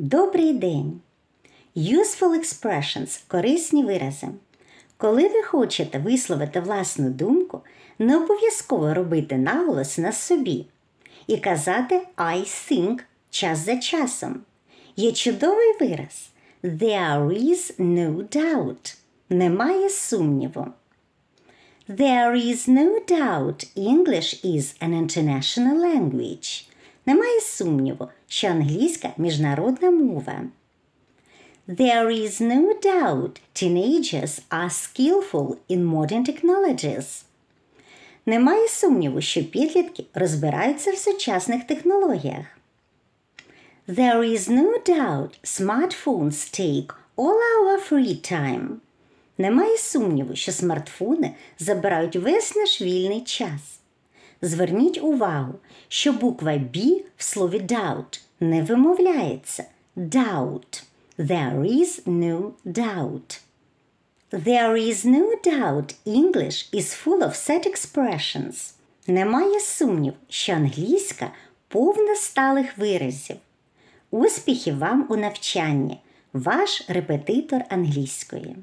Добрий день! Useful expressions корисні вирази. Коли ви хочете висловити власну думку, не обов'язково робити наголос на собі і казати I think час за часом. Є чудовий вираз There is no doubt. Немає сумніву. There is no doubt English is an international language. Немає сумніву, що англійська міжнародна мова. There is no doubt teenagers are skillful in modern technologies. Немає сумніву, що підлітки розбираються в сучасних технологіях. There is no doubt smartphones take all our free time. Немає сумніву, що смартфони забирають весь наш вільний час. Зверніть увагу, що буква B в слові doubt не вимовляється doubt. There is no doubt. There is no doubt English is full of set expressions. Немає сумнів, що англійська повна сталих виразів. Успіхів вам у навчанні! Ваш репетитор англійської.